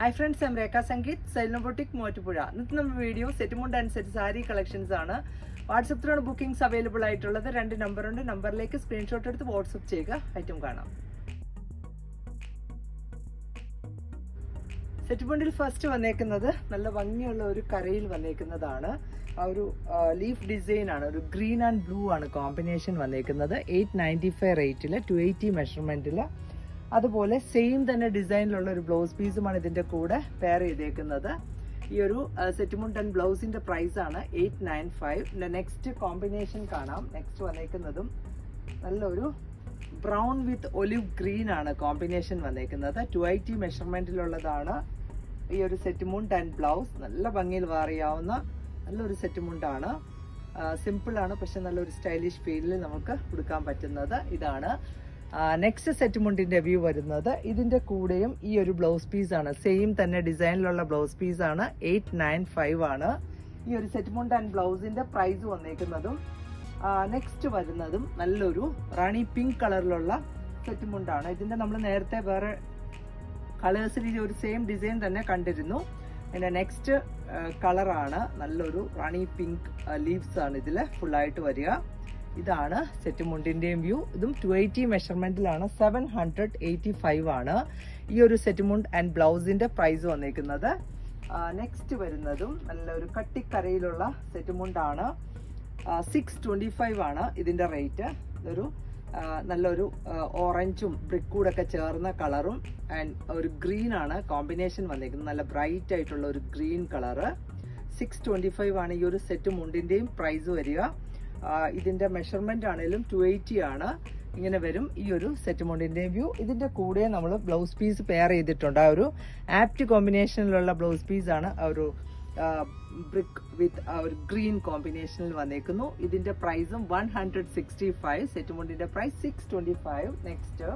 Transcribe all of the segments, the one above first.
Hi friends M Rekha Sangeeth സെലിനോബോട്ടിക് മോറ്റുപുഴ ഇന്നത്തെ നമ്മുടെ video set mundu and set sari collections ആണ് വാട്സപ്പിലാണ് ബുക്കിംഗ്സ് അവൈലബിൾ ആയിട്ടുള്ളത്. രണ്ട് നമ്പറുണ്ട് നമ്പറിലേക്ക് സ്ക്രീൻഷോട്ട് എടുത്ത് വാട്സപ്പ് ചെയ്യുക. ഐറ്റം കാണാം. സെറ്റ് മുണ്ടിൽ ഫസ്റ്റ് വന്നേക്കുന്നത് നല്ല ഭംഗിയുള്ള ഒരു കരയിൽ വന്നേക്കുന്നതാണ്. ആ ഒരു ലീഫ് ഡിസൈൻ ആണ്. ഒരു ഗ്രീൻ ആൻഡ് ബ്ലൂ ആണ് കോമ്പിനേഷൻ വന്നേക്കുന്നത്. എയ്റ്റ് നയന്റി ഫൈവ് റേറ്റിൽ ടു എയ്റ്റി മെഷർമെന്റിൽ അതുപോലെ സെയിം തന്നെ ഡിസൈനിലുള്ള ഒരു ബ്ലൗസ് പീസുമാണ് ഇതിന്റെ കൂടെ പെയർ ചെയ്തേക്കുന്നത്. ഈ ഒരു സെറ്റുമുണ്ട് ആൻഡ് ബ്ലൗസിന്റെ പ്രൈസ് ആണ് eight nine five next combination കാണാം. നെക്സ്റ്റ് വന്നേക്കുന്നതും നല്ലൊരു ബ്രൗൺ വിത്ത് ഒലിവ് ഗ്രീൻ ആണ് കോമ്പിനേഷൻ വന്നേക്കുന്നത്. ടു ഐ ടി മെഷർമെന്റിലുള്ളതാണ് ഈ ഒരു സെറ്റ് മുണ്ട് ആൻഡ് ബ്ലൗസ് നല്ല ഭംഗിയിൽ വാറിയാവുന്ന നല്ലൊരു സെറ്റ് മുണ്ടാണ് സിമ്പിൾ ആണ് പക്ഷെ നല്ലൊരു സ്റ്റൈലിഷ് ഫീലിൽ നമുക്ക് കൊടുക്കാൻ പറ്റുന്നത്. ഇതാണ്. നെക്സ്റ്റ് സെറ്റ് മുണ്ടിന്റെ വ്യൂ വരുന്നത് ഇതിന്റെ കൂടെയും ഈ ഒരു ബ്ലൗസ് പീസ് ആണ്. സെയിം തന്നെ ഡിസൈനിലുള്ള ബ്ലൗസ് പീസ് ആണ്. എയ്റ്റ് നയൻ ഫൈവ് ആണ്. ഈ ഒരു സെറ്റ് മുണ്ട് ആൻഡ് ബ്ലൗസിന്റെ പ്രൈസ് വന്നേക്കുന്നതും നെക്സ്റ്റ് വരുന്നതും നല്ലൊരു റാണി പിങ്ക് കളറിലുള്ള സെറ്റ് മുണ്ടാണ് ഇതിന്റെ നമ്മൾ നേരത്തെ വേറെ കളേഴ്സിൽ ഈ ഒരു സെയിം ഡിസൈൻ തന്നെ കണ്ടിരുന്നു. പിന്നെ നെക്സ്റ്റ് കളറാണ് നല്ലൊരു റാണി പിങ്ക് ലീവ്സ് ആണ് ഇതിൽ ഫുള്ളായിട്ട് വരിക. ഇതാണ് സെറ്റ് മുണ്ടിന്റെയും വ്യൂ. ഇതും ടു എയ്റ്റി മെഷർമെന്റിലാണ് സെവൻ ഹൺഡ്രഡ് എയ്റ്റി ഫൈവ് ആണ് ഈ ഒരു സെറ്റ് മുണ്ട് ആൻഡ് ബ്ലൗസിന്റെ പ്രൈസ് വന്നേക്കുന്നത്. നെക്സ്റ്റ് വരുന്നതും നല്ലൊരു കട്ടിക്കരയിലുള്ള സെറ്റ് മുണ്ടാണ്. സിക്സ് ട്വന്റി ഫൈവ് ആണ് ഇതിന്റെ റേറ്റ് ഇതൊരു നല്ലൊരു ഓറഞ്ചും ബ്രിക്കൂടൊക്കെ ചേർന്ന കളറും ആൻഡ് ഒരു ഗ്രീൻ ആണ്. കോമ്പിനേഷൻ വന്നേക്കുന്നത്. നല്ല ബ്രൈറ്റ് ആയിട്ടുള്ള ഒരു green colour six twenty five ആണ് ഈ ഒരു സെറ്റ് മുണ്ടിന്റെയും പ്രൈസ് വരിക. ഇതിന്റെ മെഷർമെന്റ് ആണെങ്കിലും ടു എയ്റ്റി ആണ്. ഇങ്ങനെ വരും ഈ ഒരു സെറ്റ് മോണ്ടിന്റെ വ്യൂ ഇതിന്റെ കൂടെ നമ്മൾ ബ്ലൗസ് പീസ് പെയർ ചെയ്തിട്ടുണ്ട്. ആ ഒരു ആപ്റ്റ് കോമ്പിനേഷനിലുള്ള ബ്ലൗസ് പീസ് ആണ് ആ ഒരു ബ്രിക്ക് വിത്ത് ആ ഒരു ഗ്രീൻ കോമ്പിനേഷനിൽ വന്നേക്കുന്നു. ഇതിന്റെ പ്രൈസും one hundred sixty five set മോണ്ടിന്റെ price six twenty five next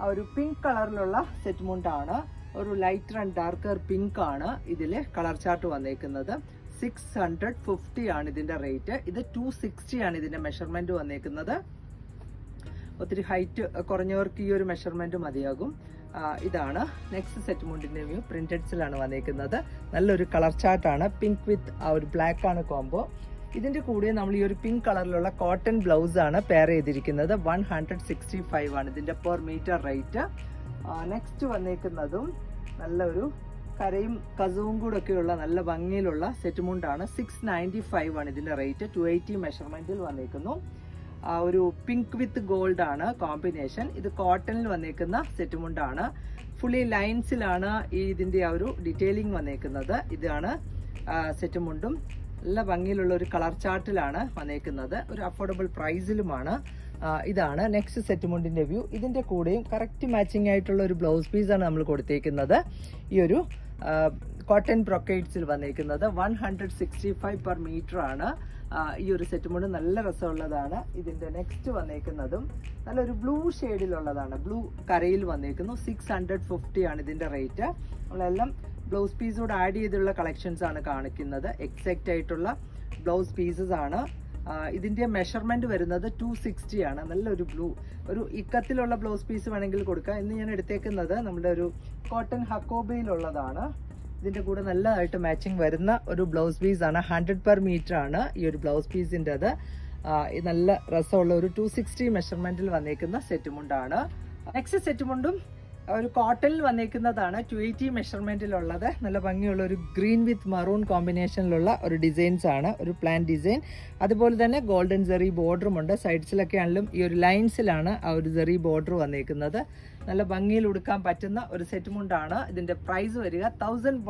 ആ ഒരു പിങ്ക് കളറിലുള്ള സെറ്റ് മുണ്ടാണ് ഒരു ലൈറ്റർ ആൻഡ് ഡാർക്കർ പിങ്ക് ആണ് ഇതിൽ കളർ ചാർട്ട് വന്നേക്കുന്നത്. സിക്സ് ഹൺഡ്രഡ് ഫിഫ്റ്റി ആണ് ഇതിന്റെ റേറ്റ് ഇത് ടു സിക്സ്റ്റി ആണ് ഇതിന്റെ മെഷർമെന്റ് വന്നേക്കുന്നത്. ഒത്തിരി ഹൈറ്റ് കുറഞ്ഞവർക്ക് ഈ ഒരു മെഷർമെന്റ് മതിയാകും. ഇതാണ്. നെക്സ്റ്റ് സെറ്റ് മുണ്ടിന്റെ വ്യൂ പ്രിന്റഡ്സിലാണ് വന്നേക്കുന്നത്. നല്ലൊരു കളർ ചാർട്ടാണ് പിങ്ക് വിത്ത് ആ ഒരു ബ്ലാക്ക് ആണ് കോംബോ ഇതിന്റെ കൂടെ നമ്മൾ ഈ ഒരു പിങ്ക് കളറിലുള്ള കോട്ടൺ ബ്ലൗസ് ആണ് പെയർ ചെയ്തിരിക്കുന്നത്. വൺ ഹൺഡ്രഡ് സിക്സ്റ്റി ഫൈവ് ആണ് ഇതിന്റെ പെർ മീറ്റർ റേറ്റ് നെക്സ്റ്റ് വന്നേക്കുന്നതും നല്ലൊരു കരയും കസവും കൂടെ ഒക്കെയുള്ള നല്ല ഭംഗിയിലുള്ള സെറ്റ് മുണ്ടാണ് സിക്സ് നയന്റി ഫൈവ് ആണ് ഇതിന്റെ റേറ്റ് ടു എയ്റ്റി മെഷർമെന്റിൽ വന്നേക്കുന്നു. ആ ഒരു പിങ്ക് വിത്ത് ഗോൾഡ് ആണ് കോമ്പിനേഷൻ ഇത് കോട്ടണിൽ വന്നേക്കുന്ന സെറ്റ് മുണ്ടാണ് ഫുള്ളി ലൈൻസിലാണ് ഈ ഇതിന്റെ ആ ഒരു ഡീറ്റെയിലിംഗ് വന്നേക്കുന്നത്. ഇതാണ് സെറ്റ് മുണ്ടും നല്ല ഭംഗിയിലുള്ള ഒരു കളർ ചാർട്ടിലാണ് വന്നേക്കുന്നത്. ഒരു അഫോർഡബിൾ പ്രൈസിലുമാണ് ഇതാണ് നെക്സ്റ്റ് സെറ്റ് മുണ്ടിന്റെ വ്യൂ ഇതിന്റെ കൂടെയും കറക്റ്റ് മാച്ചിങ് ആയിട്ടുള്ള ഒരു ബ്ലൗസ് പീസാണ് നമ്മൾ കൊടുത്തേക്കുന്നത്. ഈ ഒരു കോട്ടൺ ബ്രൊക്കേഡ്സിൽ വന്നിരിക്കുന്നത്. One hundred sixty five per metre ആണ് ഈ ഒരു സെറ്റ് മുണ്ട് നല്ല രസമുള്ളതാണ്. ഇതിന്റെ നെക്സ്റ്റ് വന്നേക്കുന്നതും നല്ലൊരു ബ്ലൂ ഷെയ്ഡിലുള്ളതാണ് ബ്ലൂ കരയിൽ വന്നേക്കുന്നു. സിക്സ് ഹൺഡ്രഡ് ഫിഫ്റ്റി ആണ് ഇതിന്റെ റേറ്റ് നമ്മളെല്ലാം ബ്ലൗസ് പീസോട് ആഡ് ചെയ്തുള്ള കളക്ഷൻസ് ആണ് കാണിക്കുന്നത്. എക്സാക്റ്റ് ആയിട്ടുള്ള ബ്ലൗസ് പീസസ് ആണ്. ഇതിന്റെ മെഷർമെന്റ് വരുന്നത് ടു സിക്സ്റ്റി ആണ്. നല്ലൊരു ബ്ലൂ ഒരു ഇക്കത്തിലുള്ള ബ്ലൗസ് പീസ് വേണമെങ്കിൽ കൊടുക്കാം. ഇന്ന് ഞാൻ എടുത്തേക്കുന്നത് നമ്മുടെ ഒരു കോട്ടൺ ഹക്കോബയിലുള്ളതാണ് ഇതിന്റെ കൂടെ നല്ലതായിട്ട് മാച്ചിങ് വരുന്ന ഒരു ബ്ലൗസ് പീസ് ആണ്. ഹൺഡ്രഡ് പെർ മീറ്റർ ആണ് ഈ ഒരു ബ്ലൗസ് പീസിന്റെ അത് നല്ല രസമുള്ള ഒരു ടു സിക്സ്റ്റി മെഷർമെന്റിൽ വന്നേക്കുന്ന സെറ്റ് മുണ്ടാണ്. നെക്സ്റ്റ് സെറ്റ് മുണ്ടും ഒരു കോട്ടണിൽ വന്നേക്കുന്നതാണ് ടു എയ്റ്റി മെഷർമെന്റിലുള്ളത് നല്ല ഭംഗിയുള്ള ഒരു ഗ്രീൻ വിത്ത് മറൂൺ കോമ്പിനേഷനിലുള്ള ഒരു ഡിസൈൻസ് ആണ് ഒരു പ്ലാൻ ഡിസൈൻ അതുപോലെ തന്നെ ഗോൾഡൻ സെറി ബോർഡറും ഉണ്ട്. സൈഡ്സിലൊക്കെ ആണെങ്കിലും ഈ ഒരു ലൈൻസിലാണ് ആ ഒരു സെറി ബോർഡർ വന്നേക്കുന്നത്. നല്ല ഭംഗിയിൽ ഉടുക്കാൻ പറ്റുന്ന ഒരു സെറ്റ് മുണ്ടാണ് ഇതിന്റെ പ്രൈസ് വരിക തൗസൻഡ്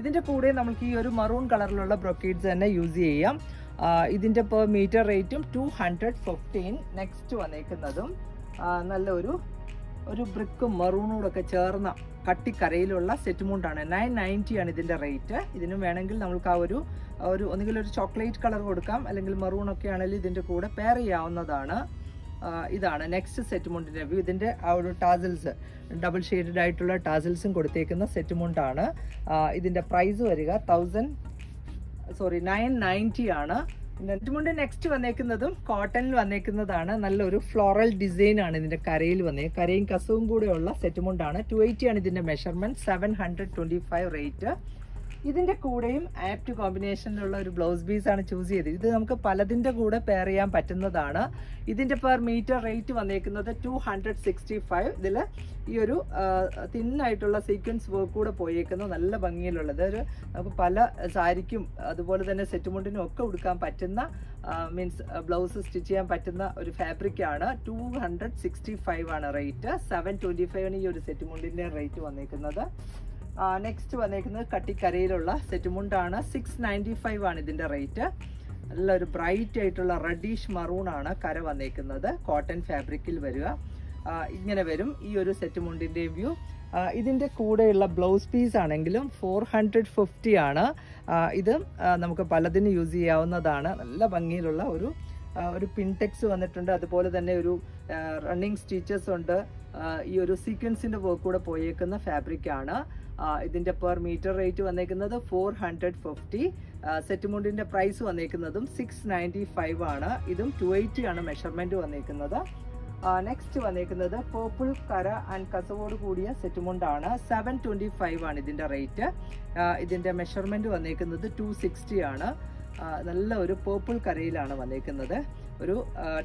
ഇതിന്റെ കൂടെ നമുക്ക് ഈ ഒരു മറൂൺ കളറിലുള്ള ബ്രൊക്കേഡ്സ് തന്നെ യൂസ് ചെയ്യാം. ഇതിന്റെ പെർ മീറ്റർ റേറ്റും ടു നെക്സ്റ്റ് വന്നേക്കുന്നതും. നല്ലൊരു ഒരു ബ്രിക്കും മറൂണോടൊക്കെ ചേർന്ന കട്ടിക്കരയിലുള്ള സെറ്റ് മൂണ്ടാണ് നയൻ നയന്റി ആണ് ഇതിന്റെ റേറ്റ് ഇതിനും വേണമെങ്കിൽ നമുക്ക് ആ ഒരു ഒരു ഒന്നുകിൽ ഒരു ചോക്ലേറ്റ് കളർ കൊടുക്കാം അല്ലെങ്കിൽ മറൂണൊക്കെ ആണെങ്കിൽ ഇതിന്റെ കൂടെ പെയർ ചെയ്യാവുന്നതാണ്. ഇതാണ് നെക്സ്റ്റ് സെറ്റ് മൂണ്ടിന്റെ വ്യൂ ഇതിന്റെ ആ ഒരു ടാസിൽസ് ഡബിൾ ഷെയ്ഡഡ് ആയിട്ടുള്ള ടാസിൽസും കൊടുത്തേക്കുന്ന സെറ്റ് മൂണ്ടാണ് ഇതിന്റെ പ്രൈസ് വരിക തൗസൻഡ് സോറി നയൻ നയന്റി ആണ്. നെറ്റുമുണ്ട് നെക്സ്റ്റ് വന്നേക്കുന്നതും കോട്ടണിൽ വന്നേക്കുന്നതാണ്. നല്ലൊരു ഫ്ലോറൽ ഡിസൈൻ ആണ് ഇതിന്റെ കരയിൽ വന്നത് കരയും കസവും കൂടെയുള്ള സെറ്റുമുണ്ടാണ് ടു എയ്റ്റി ആണ് ഇതിന്റെ measurement seven hundred twenty five rate ഇതിന്റെ കൂടെയും ആപ്റ്റ് കോമ്പിനേഷനിലുള്ള ഒരു ബ്ലൗസ് പീസാണ് ചൂസ് ചെയ്തത്. ഇത് നമുക്ക് പലതിന്റെ കൂടെ പെയർ ചെയ്യാൻ പറ്റുന്നതാണ്. ഇതിന്റെ പെർ മീറ്റർ റേറ്റ് വന്നേക്കുന്നത് ടു ഹൺഡ്രഡ് സിക്സ്റ്റി ഫൈവ് ഇതിൽ ഈ ഒരു തിന്നായിട്ടുള്ള സീക്വൻസ് വർക്ക് കൂടെ പോയേക്കുന്ന. നല്ല ഭംഗിയിലുള്ളത്. ഒരു നമുക്ക് പല സാരിക്കും അതുപോലെ തന്നെ സെറ്റ് മുണ്ടിനും ഒക്കെ ഉടുക്കാൻ പറ്റുന്ന മീൻസ് ബ്ലൗസ് സ്റ്റിച്ച് ചെയ്യാൻ പറ്റുന്ന ഒരു ഫാബ്രിക്കാണ് ടു ഹൺഡ്രഡ് സിക്സ്റ്റി ഫൈവ് ആണ് റേറ്റ് സെവൻ ട്വന്റി ഫൈവിന് ഈ ഒരു സെറ്റ് മുണ്ടിന്റെ റേറ്റ് വന്നേക്കുന്നത്. നെക്സ്റ്റ് വന്നേക്കുന്നത് കട്ടിക്കരയിലുള്ള സെറ്റ് മുണ്ടാണ്. സിക്സ് നയന്റി ഫൈവ് ആണ് ഇതിന്റെ റേറ്റ് നല്ലൊരു ബ്രൈറ്റ് ആയിട്ടുള്ള റെഡീഷ് മറൂൺ ആണ് കര വന്നേക്കുന്നത്. കോട്ടൺ ഫാബ്രിക്കിൽ വരിക. ഇങ്ങനെ വരും ഈ ഒരു സെറ്റ് മുണ്ടിന്റെ വ്യൂ ഇതിന്റെ കൂടെയുള്ള ബ്ലൗസ് പീസ് ആണെങ്കിലും ഫോർ ഹൺഡ്രഡ് ഫിഫ്റ്റി ആണ്. ഇത് നമുക്ക് പലതിനും യൂസ് ചെയ്യാവുന്നതാണ്. നല്ല ഭംഗിയിലുള്ള ഒരു ഒരു പിൻടെക്സ് വന്നിട്ടുണ്ട്. അതുപോലെ തന്നെ ഒരു റണ്ണിങ് സ്റ്റിച്ചസ് ഉണ്ട്. ഈ ഒരു സീക്വൻസിന്റെ വർക്ക് കൂടെ പോയേക്കുന്ന ഫാബ്രിക് ആണ്. ആ, ഇതിന്റെ പെർ മീറ്റർ റേറ്റ് വന്നേക്കുന്നത് ഫോർ ഹൺഡ്രഡ് ഫിഫ്റ്റി സെറ്റുമുണ്ടിന്റെ പ്രൈസ് വന്നേക്കുന്നതും സിക്സ് നയന്റി ഫൈവ് ആണ്. ഇതും ടു എയ്റ്റി ആണ് മെഷർമെന്റ് വന്നേക്കുന്നത്. നെക്സ്റ്റ് വന്നേക്കുന്നത് പേർപ്പിൾ കര ആൻഡ് കസവോട് കൂടിയ സെറ്റുമുണ്ടാണ് സെവൻ ട്വന്റി ഫൈവ് ആണ് ഇതിന്റെ റേറ്റ് ഇതിന്റെ മെഷർമെന്റ് വന്നേക്കുന്നത് ടു സിക്സ്റ്റി ആണ്. നല്ല ഒരു പേർപ്പിൾ കരയിലാണ് വന്നേക്കുന്നത്. ഒരു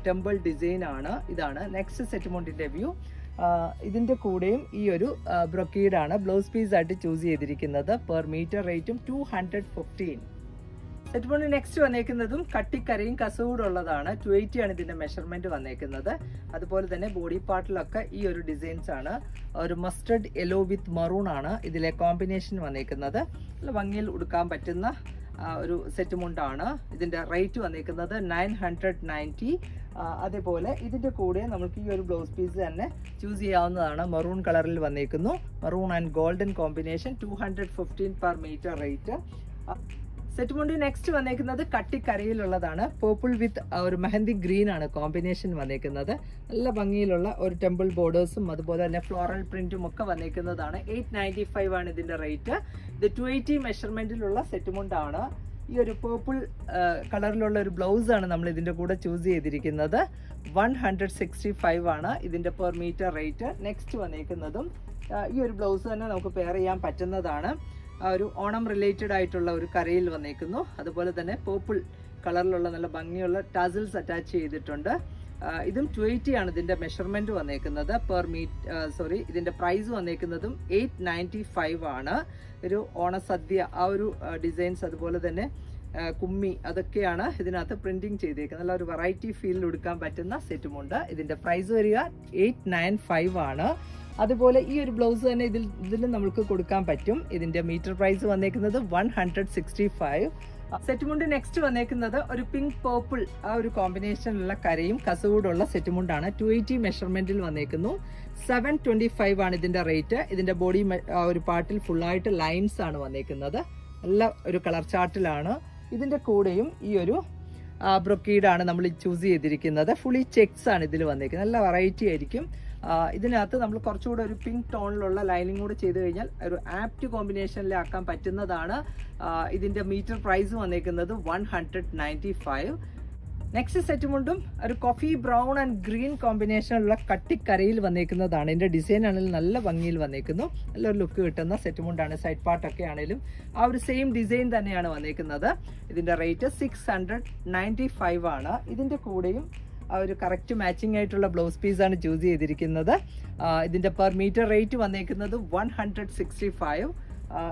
ടെമ്പിൾ ഡിസൈൻ ആണ്. ഇതാണ് നെക്സ്റ്റ് സെറ്റ്മോണ്ടിന്റെ വ്യൂ ഇതിന്റെ കൂടെയും ഈ ഒരു ബ്രൊക്കീഡാണ് ബ്ലൗസ് പീസ് ആയിട്ട് ചൂസ് ചെയ്തിരിക്കുന്നത്. പെർ മീറ്റർ റേറ്റും two hundred fifteen set next വന്നേക്കുന്നതും കട്ടിക്കരയും കസവൂടുള്ളതാണ്. ടു എയ്റ്റി ആണ് ഇതിന്റെ മെഷർമെന്റ് വന്നേക്കുന്നത്. അതുപോലെ തന്നെ ബോഡി പാർട്ടിലൊക്കെ ഈ ഒരു ഡിസൈൻസ് ആണ്. ഒരു മസ്റ്റർഡ് യെല്ലോ വിത്ത് മറൂൺ ആണ് ഇതിലെ കോമ്പിനേഷൻ വന്നേക്കുന്നത്. നല്ല ഭംഗിയിൽ ഉടുക്കാൻ പറ്റുന്ന ഒരു സെറ്റ് മുണ്ടാണ് ഇതിന്റെ റേറ്റ് വന്നിരിക്കുന്നത് നയൻ ഹൺഡ്രഡ് നയന്റി. അതേപോലെ ഇതിന്റെ കൂടെ നമുക്ക് ഈ ഒരു ബ്ലൗസ് പീസ് തന്നെ ചൂസ് ചെയ്യാവുന്നതാണ്. മറൂൺ കളറിൽ വന്നിരിക്കുന്നു maroon and golden combination two hundred fifteen per metre rate set mundu next വന്നേക്കുന്നത് കട്ടിക്കരയിലുള്ളതാണ്. പേർപ്പിൾ വിത്ത് ഒരു മെഹന്തി ഗ്രീൻ ആണ് കോമ്പിനേഷൻ വന്നേക്കുന്നത്. നല്ല ഭംഗിയിലുള്ള ഒരു ടെമ്പിൾ ബോർഡേഴ്സും അതുപോലെ തന്നെ ഫ്ലോറൽ പ്രിന്റും ഒക്കെ വന്നേക്കുന്നതാണ്. എയ്റ്റ് ആണ് ഇതിന്റെ റേറ്റ് ഇത് ടു എയ്റ്റി മെഷർമെന്റിലുള്ള സെറ്റ് മുണ്ടാണ് ഈ ഒരു പേർപ്പിൾ കളറിലുള്ള ഒരു ബ്ലൗസ് ആണ് നമ്മൾ ഇതിന്റെ കൂടെ ചൂസ് ചെയ്തിരിക്കുന്നത്. വൺ ഹൺഡ്രഡ് സിക്സ്റ്റി ഫൈവ് ആണ് ഇതിന്റെ പെർ മീറ്റർ റേറ്റ് നെക്സ്റ്റ് വന്നേക്കുന്നതും ഈ ഒരു ബ്ലൗസ് തന്നെ നമുക്ക് പെയർ ചെയ്യാൻ പറ്റുന്നതാണ്. ഒരു ഓണം റിലേറ്റഡ് ആയിട്ടുള്ള ഒരു കരയിൽ വന്നേക്കുന്നു. അതുപോലെ തന്നെ പേർപ്പിൾ കളറിലുള്ള നല്ല ഭംഗിയുള്ള ടാസിൽസ് അറ്റാച്ച് ചെയ്തിട്ടുണ്ട്. ഇതും ടു എയ്റ്റി ആണ് ഇതിന്റെ മെഷർമെന്റ് വന്നേക്കുന്നത്. പെർ മീറ്റ് സോറി ഇതിന്റെ പ്രൈസ് വന്നേക്കുന്നതും എയ്റ്റ് നയന്റി ഫൈവ് ആണ്. ഒരു ഓണസദ്യ ആ ഒരു ഡിസൈൻസ് അതുപോലെ തന്നെ കുമ്മി അതൊക്കെയാണ് ഇതിനകത്ത് പ്രിന്റിങ് ചെയ്തേക്കുന്നത്. നല്ല ഒരു വെറൈറ്റി ഫീലിൽ എടുക്കാൻ പറ്റുന്ന സെറ്റുമുണ്ട് ഇതിന്റെ പ്രൈസ് വരിക എയ്റ്റ് നയൻ ഫൈവ് ആണ്. അതുപോലെ ഈ ഒരു ബ്ലൗസ് തന്നെ ഇതിൽ ഇതിൽ നമുക്ക് കൊടുക്കാൻ പറ്റും. ഇതിന്റെ മീറ്റർ പ്രൈസ് വന്നേക്കുന്നത് വൺ ഹൺഡ്രഡ് സിക്സ്റ്റി ഫൈവ് സെറ്റുമുണ്ട് നെക്സ്റ്റ് വന്നേക്കുന്നത് ഒരു പിങ്ക് പേർപ്പിൾ ആ ഒരു കോമ്പിനേഷനിലുള്ള കരയും കസവൂടുള്ള സെറ്റുമുണ്ടാണ്. ടു എയ്റ്റി മെഷർമെന്റിൽ വന്നേക്കുന്നു. സെവൻ ട്വന്റി ഫൈവ് ആണ് ഇതിന്റെ റേറ്റ് ഇതിന്റെ ബോഡി ഒരു പാർട്ടിൽ ഫുള്ളായിട്ട് ലൈൻസ് ആണ് വന്നേക്കുന്നത്. നല്ല ഒരു കളർ ചാർട്ടിലാണ് ഇതിന്റെ കൂടെയും ഈ ഒരു ബ്രൊക്കീഡാണ് നമ്മൾ ചൂസ് ചെയ്തിരിക്കുന്നത്. ഫുള്ളി ചെക്സ് ആണ് ഇതിൽ വന്നേക്കുന്നത്. നല്ല വെറൈറ്റി ആയിരിക്കും. ഇതിനകത്ത് നമ്മൾ കുറച്ചുകൂടെ ഒരു പിങ്ക് ടോണിലുള്ള ലൈനിങ് കൂടെ ചെയ്ത് കഴിഞ്ഞാൽ ഒരു ആപ്റ്റ് കോമ്പിനേഷനിലാക്കാൻ പറ്റുന്നതാണ്. ഇതിന്റെ മീറ്റർ പ്രൈസ് വന്നേക്കുന്നത് one hundred ninety five next set മുണ്ടും ഒരു കോഫി ബ്രൗൺ ആൻഡ് ഗ്രീൻ കോമ്പിനേഷനുള്ള കട്ടിക്കരയിൽ വന്നേക്കുന്നതാണ്. എന്റെ ഡിസൈൻ ആണെങ്കിലും നല്ല ഭംഗിയിൽ വന്നേക്കുന്നു. നല്ലൊരു ലുക്ക് കിട്ടുന്ന സെറ്റ് മുണ്ടാണ് സൈഡ് പാർട്ടൊക്കെ ആണെങ്കിലും ആ ഒരു സെയിം ഡിസൈൻ തന്നെയാണ് വന്നേക്കുന്നത്. ഇതിന്റെ റേറ്റ് സിക്സ് ആണ്. ഇതിന്റെ കൂടെയും ഒരു കറക്റ്റ് മാച്ചിങ് ആയിട്ടുള്ള ബ്ലൗസ് പീസ് ആണ് ചൂസ് ചെയ്തിരിക്കുന്നത്. ഇതിന്റെ പെർ മീറ്റർ റേറ്റ് വന്നേക്കുന്നത് വൺ ഹൺഡ്രഡ് സിക്സ്റ്റി ഫൈവ്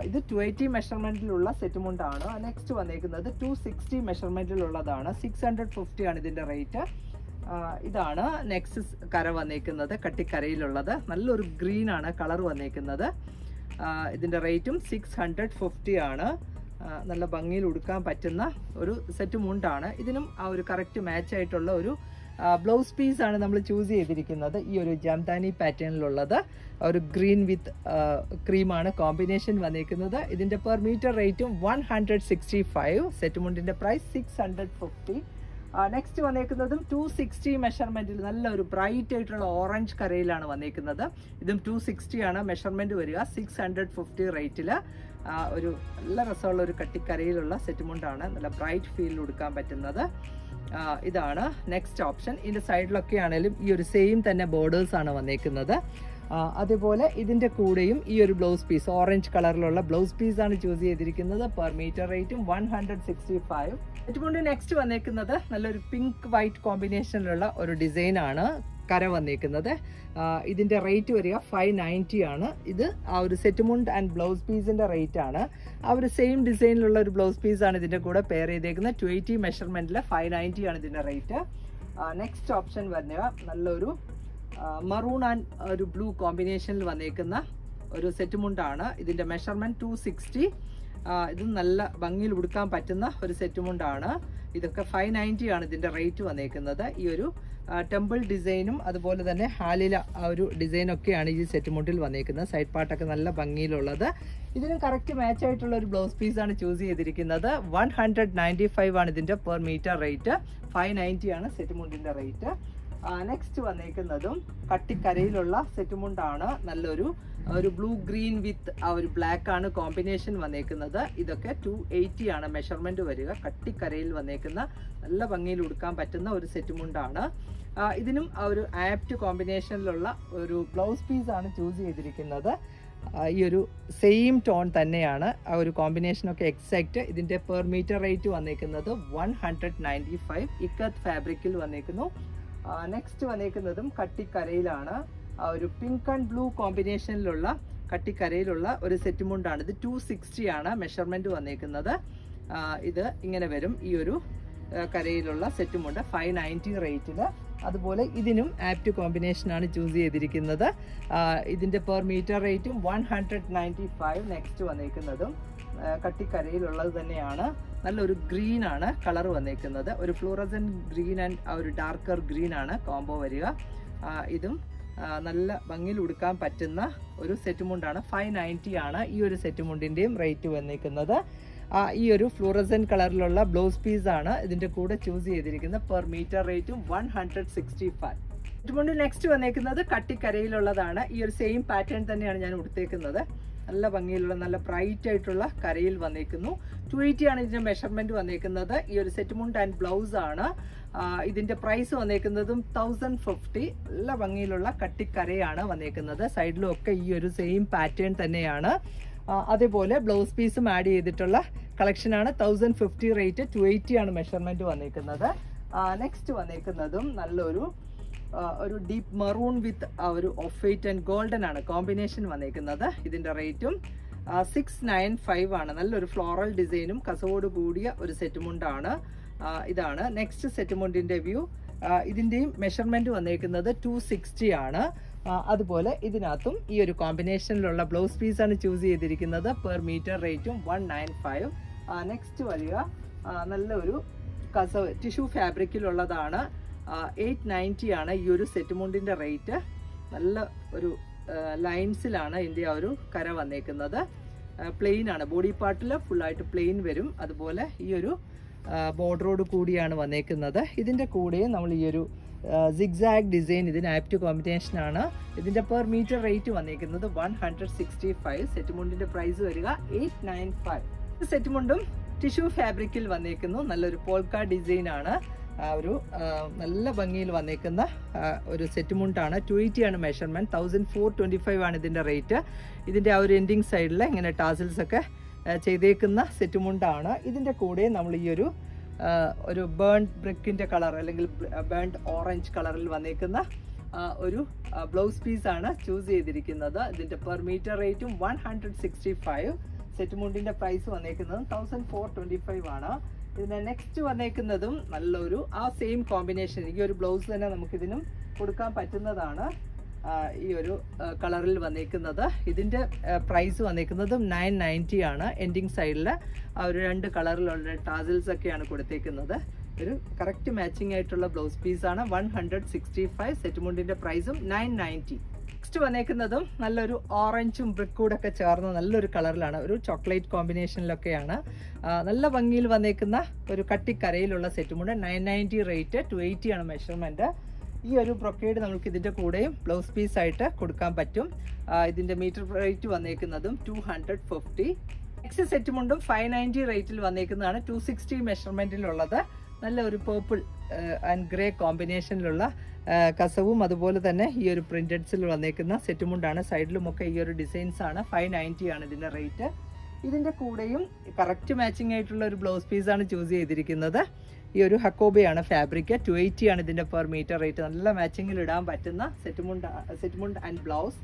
ഇത് ടു എയ്റ്റി സെറ്റ് സെറ്റുമുണ്ടാണ് നെക്സ്റ്റ് വന്നേക്കുന്നത് ടു സിക്സ്റ്റി മെഷർമെന്റിലുള്ളതാണ് സിക്സ് ഹൺഡ്രഡ് ഫിഫ്റ്റി ആണ് ഇതിന്റെ റേറ്റ് ഇതാണ് നെക്സ്റ്റ് കര വന്നേക്കുന്നത് കട്ടിക്കരയിലുള്ളത്. നല്ലൊരു ഗ്രീൻ ആണ് കളർ വന്നേക്കുന്നത്. ഇതിന്റെ റേറ്റും സിക്സ് ഹൺഡ്രഡ് ഫിഫ്റ്റി ആണ്. നല്ല ഭംഗിയിൽ ഉടുക്കാൻ പറ്റുന്ന ഒരു സെറ്റ് മുണ്ടാണ് ഇതിനും ആ ഒരു കറക്റ്റ് മാച്ച് ആയിട്ടുള്ള ഒരു ബ്ലൗസ് പീസ് ആണ് നമ്മൾ ചൂസ് ചെയ്തിരിക്കുന്നത്. ഈ ഒരു ജംദാനി പാറ്റേണിലുള്ളത് ഒരു ഗ്രീൻ വിത്ത് ക്രീമാണ് കോമ്പിനേഷൻ വന്നിരിക്കുന്നത്. ഇതിന്റെ പെർ മീറ്റർ റേറ്റും one hundred sixty five set മുണ്ടിന്റെ price six hundred fifty next വന്നേക്കുന്നതും two sixty മെഷർമെന്റിൽ നല്ലൊരു ബ്രൈറ്റ് ആയിട്ടുള്ള ഓറഞ്ച് കരയിലാണ് വന്നേക്കുന്നത്. ഇതും ടു സിക്സ്റ്റി ആണ് മെഷർമെന്റ് വരിക. സിക്സ് ഹൺഡ്രഡ് ഫിഫ്റ്റി റേറ്റിൽ ഒരു നല്ല രസമുള്ള ഒരു കട്ടിക്കരയിലുള്ള സെറ്റ് മുണ്ടാണ് നല്ല ബ്രൈറ്റ് ഫീലിൽ കൊടുക്കാൻ പറ്റുന്നത്. ഇതാണ് നെക്സ്റ്റ് ഓപ്ഷൻ ഇതിന്റെ സൈഡിലൊക്കെ ആണെങ്കിലും ഈ ഒരു സെയിം തന്നെ ബോർഡേഴ്സ് ആണ് വന്നേക്കുന്നത്. അതുപോലെ ഇതിന്റെ കൂടെയും ഈ ഒരു ബ്ലൗസ് പീസ് ഓറഞ്ച് കളറിലുള്ള ബ്ലൗസ് പീസ് ആണ് ചൂസ് ചെയ്തിരിക്കുന്നത്. പെർ മീറ്റർ റേറ്റും വൺ ഹൺഡ്രഡ് സിക്സ്റ്റി ഫൈവ് ഏറ്റവും നെക്സ്റ്റ് വന്നേക്കുന്നത് നല്ലൊരു പിങ്ക് വൈറ്റ് കോമ്പിനേഷനിലുള്ള ഒരു ഡിസൈനാണ് കര വന്നേക്കുന്നത്. ഇതിന്റെ റേറ്റ് വരിക ഫൈവ് നയന്റി ആണ്. ഇത് ആ ഒരു സെറ്റ് മുണ്ട് ആൻഡ് ബ്ലൗസ് പീസിന്റെ റേറ്റ് ആണ്. ആ ഒരു സെയിം ഡിസൈനിലുള്ള ഒരു ബ്ലൗസ് പീസ് ആണ് ഇതിന്റെ കൂടെ പെയർ ചെയ്തേക്കുന്നത്. ടു എയ്റ്റി മെഷർമെന്റിൽ ഫൈവ് നയന്റി ആണ് ഇതിന്റെ റേറ്റ് നെക്സ്റ്റ് ഓപ്ഷൻ വരിക നല്ലൊരു മറൂൺ ആൻഡ് ഒരു ബ്ലൂ കോമ്പിനേഷനിൽ വന്നേക്കുന്ന ഒരു സെറ്റ് മുണ്ടാണ്. ഇതിന്റെ മെഷർമെന്റ് ടു സിക്സ്റ്റി ഇത് നല്ല ഭംഗിയിൽ ഉടുക്കാൻ പറ്റുന്ന ഒരു സെറ്റ് മുണ്ടാണ്. ഇതൊക്കെ ഫൈവ് നയന്റി ആണ് ഇതിന്റെ റേറ്റ് വന്നേക്കുന്നത്. ഈ ഒരു ടെമ്പിൾ ഡിസൈനും അതുപോലെ തന്നെ ഹാലില ആ ഒരു ഡിസൈനൊക്കെയാണ് ഈ സെറ്റ് മുണ്ടിൽ വന്നേക്കുന്നത്. സൈഡ് പാർട്ടൊക്കെ നല്ല ഭംഗിയിലുള്ളത്. ഇതിനും കറക്റ്റ് മാച്ച് ആയിട്ടുള്ള ഒരു ബ്ലൗസ് പീസാണ് ചൂസ് ചെയ്തിരിക്കുന്നത്. വൺ ഹൺഡ്രഡ് നയന്റി ഫൈവ് ആണ് ഇതിന്റെ per metre rate five ninety ആണ് സെറ്റ് മുണ്ടിന്റെ റേറ്റ് നെക്സ്റ്റ് വന്നേക്കുന്നതും കട്ടിക്കരയിലുള്ള സെറ്റ് മുണ്ടാണ് നല്ലൊരു ഒരു ബ്ലൂ ഗ്രീൻ വിത്ത് ആ ഒരു ബ്ലാക്ക് ആണ് കോമ്പിനേഷൻ വന്നേക്കുന്നത്. ഇതൊക്കെ ടു എയ്റ്റി ആണ് മെഷർമെന്റ് വരിക. കട്ടിക്കരയിൽ വന്നേക്കുന്ന നല്ല ഭംഗിയിൽ ഉടുക്കാൻ പറ്റുന്ന ഒരു സെറ്റ് മുണ്ടാണ് ഇതിനും ആ ഒരു ആപ്റ്റ് കോമ്പിനേഷനിലുള്ള ഒരു ബ്ലൗസ് പീസ് ആണ് ചൂസ് ചെയ്തിരിക്കുന്നത്. ഈ ഒരു സെയിം ടോൺ തന്നെയാണ് ആ ഒരു കോമ്പിനേഷനൊക്കെ എക്സാക്റ്റ് ഇതിന്റെ പെർ മീറ്റർ റേറ്റ് വന്നേക്കുന്നത് one hundred ninety five ikat ഫാബ്രിക്കിൽ വന്നേക്കുന്നു. നെക്സ്റ്റ് വന്നേക്കുന്നതും കട്ടിക്കരയിലാണ്. ഒരു പിങ്ക് ആൻഡ് ബ്ലൂ കോമ്പിനേഷനിലുള്ള കട്ടിക്കരയിലുള്ള ഒരു സെറ്റ് മുണ്ടാണ് ഇത് ടു സിക്സ്റ്റി ആണ് മെഷർമെന്റ് വന്നേക്കുന്നത്. ഇത് ഇങ്ങനെ വരും. ഈ ഒരു കരയിലുള്ള സെറ്റ് മുണ്ട് ഫൈവ് നയന്റി റേറ്റിൽ അതുപോലെ ഇതിനും ആപ്റ്റ് കോമ്പിനേഷനാണ് ചൂസ് ചെയ്തിരിക്കുന്നത്. ഇതിന്റെ പെർ മീറ്റർ റേറ്റും one hundred ninety five next വന്നേക്കുന്നതും കട്ടിക്കരയിലുള്ളത് തന്നെയാണ്. നല്ലൊരു ഗ്രീൻ ആണ് കളർ വന്നേക്കുന്നത്. ഒരു ഫ്ലൂറസൻ ഗ്രീൻ ആൻഡ് ആ ഒരു ഡാർക്കർ ഗ്രീൻ ആണ് കോംബോ വരിക. ഇതും നല്ല ഭംഗിയിൽ ഉടുക്കാൻ പറ്റുന്ന ഒരു സെറ്റ് മുണ്ടാണ്. ഫൈവ് നയന്റി ആണ് ഈ ഒരു സെറ്റ് മുണ്ടിന്റെയും റേറ്റ് വന്നേക്കുന്നത്. ആ, ഈ ഒരു ഫ്ലൂറസൻ കളറിലുള്ള ബ്ലൗസ് പീസ് ആണ് ഇതിന്റെ കൂടെ ചൂസ് ചെയ്തിരിക്കുന്നത്. പെർ മീറ്റർ റേറ്റും വൺ ഹൺഡ്രഡ് സിക്സ്റ്റി ഫൈവ്. ഇതുകൊണ്ട് നെക്സ്റ്റ് വന്നേക്കുന്നത് കട്ടിക്കരയിലുള്ളതാണ്. ഈ ഒരു സെയിം പാറ്റേൺ തന്നെയാണ് ഞാൻ ഉടുത്തേക്കുന്നത്. നല്ല ഭംഗിയിലുള്ള നല്ല ബ്രൈറ്റ് ആയിട്ടുള്ള കരയിൽ വന്നേക്കുന്നു. ടു ആണ് ഇതിന്റെ മെഷർമെന്റ് വന്നേക്കുന്നത്. ഈ ഒരു സെറ്റ് മുണ്ട് ആൻഡ് ബ്ലൗസ് ആണ്. ഇതിന്റെ പ്രൈസ് വന്നേക്കുന്നതും തൗസൻഡ് ഫിഫ്റ്റി നല്ല ഭംഗിയിലുള്ള കട്ടിക്കരയാണ് വന്നേക്കുന്നത്. സൈഡിലും ഒക്കെ ഈ ഒരു സെയിം പാറ്റേൺ തന്നെയാണ്. അതേപോലെ ബ്ലൗസ് പീസും ആഡ് ചെയ്തിട്ടുള്ള കളക്ഷനാണ് തൗസൻഡ് ഫിഫ്റ്റി റേറ്റ് ടു ആണ് മെഷർമെന്റ് വന്നേക്കുന്നത്. നെക്സ്റ്റ് വന്നേക്കുന്നതും നല്ലൊരു ഒരു ഡീപ്പ് മറൂൺ വിത്ത് ഒരു ഓഫ് വൈറ്റ് ആൻഡ് ഗോൾഡൻ ആണ് കോമ്പിനേഷൻ വന്നേക്കുന്നത്. ഇതിന്റെ റേറ്റും സിക്സ് നയൻ ഫൈവ് ആണ്. നല്ലൊരു ഫ്ലോറൽ ഡിസൈനും കസവോട് കൂടിയ ഒരു സെറ്റ് മുണ്ടാണ് ഇതാണ്. നെക്സ്റ്റ് സെറ്റ് മുണ്ടിന്റെ വ്യൂ ഇതിന്റെയും മെഷർമെന്റ് വന്നേക്കുന്നത് ടു സിക്സ്റ്റി ആണ്. അതുപോലെ ഇതിനകത്തും ഈ ഒരു കോമ്പിനേഷനിലുള്ള ബ്ലൗസ് പീസാണ് ചൂസ് ചെയ്തിരിക്കുന്നത്. പെർ മീറ്റർ റേറ്റും വൺ നയൻ ഫൈവ് നെക്സ്റ്റ് വരിക. നല്ലൊരു കസവ് ടിഷ്യൂ ഫാബ്രിക്കിലുള്ളതാണ് എയ്റ്റ് നയന്റി ആണ് ഈ ഒരു സെറ്റ് മുണ്ടിന്റെ റേറ്റ്. നല്ല ഒരു ലൈൻസിലാണ് ഇതിന്റെ ആ ഒരു കര വന്നേക്കുന്നത്. പ്ലെയിൻ ആണ്. ബോഡി പാർട്ടിൽ ഫുള്ളായിട്ട് പ്ലെയിൻ വരും. അതുപോലെ ഈ ഒരു ബോർഡറോട് കൂടിയാണ് വന്നേക്കുന്നത്. ഇതിന്റെ കൂടെയും നമ്മൾ ഈ ഒരു സിഗ്സാഗ് ഡിസൈൻ ഇതിന് ആപ്റ്റ് കോമ്പിനേഷൻ ആണ്. ഇതിന്റെ പെർ മീറ്റർ റേറ്റ് വന്നേക്കുന്നത് one hundred sixty five set മുണ്ടിന്റെ price വരിക എയ്റ്റ് നയൻ ഫൈവ് സെറ്റ് മുണ്ടും ടിഷ്യൂ ഫാബ്രിക്കിൽ വന്നേക്കുന്നു. നല്ലൊരു പോൾക്ക ആ ഒരു നല്ല ഭംഗിയിൽ വന്നേക്കുന്ന ഒരു സെറ്റ് മുണ്ടാണ്. ടു എയ്റ്റി ആണ് measurement thousand four twenty five ആണ് ഇതിന്റെ റേറ്റ് ഇതിന്റെ ആ ഒരു എൻഡിങ് സൈഡിൽ ഇങ്ങനെ ടാസിൽസ് ഒക്കെ ചെയ്തേക്കുന്ന സെറ്റ് മുണ്ടാണ്. ഇതിന്റെ കൂടെ നമ്മൾ ഈ ഒരു ഒരു ബേൺഡ് ബ്രിക്കിന്റെ കളർ അല്ലെങ്കിൽ ബേൺഡ് ഓറഞ്ച് കളറിൽ വന്നേക്കുന്ന ഒരു ബ്ലൗസ് പീസ് ആണ് ചൂസ് ചെയ്തിരിക്കുന്നത്. ഇതിന്റെ പെർ മീറ്റർ റേറ്റും one hundred sixty five set മുണ്ടിന്റെ price വന്നേക്കുന്നത് തൗസൻഡ് ഫോർ ട്വന്റി ഫൈവ് ആണ്. ഇതിന്റെ നെക്സ്റ്റ് വന്നേക്കുന്നതും നല്ലൊരു ആ സെയിം കോമ്പിനേഷൻ ഈ ഒരു ബ്ലൗസ് തന്നെ നമുക്ക് ഇതിനും കൊടുക്കാൻ പറ്റുന്നതാണ്. ഈ ഒരു കളറിൽ വന്നേക്കുന്നത്. ഇതിന്റെ പ്രൈസ് വന്നേക്കുന്നതും നയൻ നയന്റി ആണ്. എൻഡിങ് സൈഡിൽ ആ ഒരു രണ്ട് കളറിലുള്ള ടാസിൽസ് ഒക്കെയാണ് കൊടുത്തേക്കുന്നത്. ഒരു കറക്റ്റ് മാച്ചിങ് ആയിട്ടുള്ള ബ്ലൗസ് പീസാണ് one hundred sixty five set മുണ്ടിന്റെ പ്രൈസും നയൻ നയന്റി നെക്സ്റ്റ് വന്നേക്കുന്നതും നല്ലൊരു ഓറഞ്ചും ബ്രിക്കൂടെ ഒക്കെ ചേർന്ന നല്ലൊരു കളറിലാണ്. ഒരു ചോക്ലേറ്റ് കോമ്പിനേഷനിലൊക്കെയാണ്. നല്ല ഭംഗിയിൽ വന്നേക്കുന്ന ഒരു കട്ടിക്കരയിലുള്ള സെറ്റുമുണ്ട് nine ninety rate two eighty ആണ് മെഷർമെന്റ് ഈ ഒരു ബ്രൊക്കേഡ് നമുക്ക് ഇതിന്റെ കൂടെയും ബ്ലൗസ് പീസ് ആയിട്ട് കൊടുക്കാൻ പറ്റും. ഇതിന്റെ മീറ്റർ റേറ്റ് വന്നേക്കുന്നതും ടു ഹൺഡ്രഡ് ഫിഫ്റ്റി. നെക്സ്റ്റ് സെറ്റുമുണ്ടും ഫൈവ് നയന്റി റേറ്റിൽ വന്നേക്കുന്നതാണ് ടു സിക്സ്റ്റി മെഷർമെന്റിലുള്ളത് നല്ല ഒരു പേർപ്പിൾ ആൻഡ് ഗ്രേ കോമ്പിനേഷനിലുള്ള കസവും അതുപോലെ തന്നെ ഈ ഒരു പ്രിന്റഡ്സിൽ വന്നേക്കുന്ന സെറ്റുമുണ്ടാണ് സൈഡിലുമൊക്കെ ഈ ഒരു ഡിസൈൻസ് ആണ്. ഫൈവ് നയന്റി ആണ് ഇതിന്റെ റേറ്റ് ഇതിന്റെ കൂടെയും കറക്റ്റ് മാച്ചിങ് ആയിട്ടുള്ള ഒരു ബ്ലൗസ് പീസാണ് ചൂസ് ചെയ്തിരിക്കുന്നത്. ഈ ഒരു ഹക്കോബയാണ് ഫാബ്രിക് ടു എയ്റ്റി ആണ് ഇതിന്റെ പെർ മീറ്റർ റേറ്റ് നല്ല മാച്ചിങ്ങിൽ ഇടാൻ പറ്റുന്ന സെറ്റുമുണ്ട് സെറ്റുമുണ്ട് ആൻഡ് ബ്ലൗസ്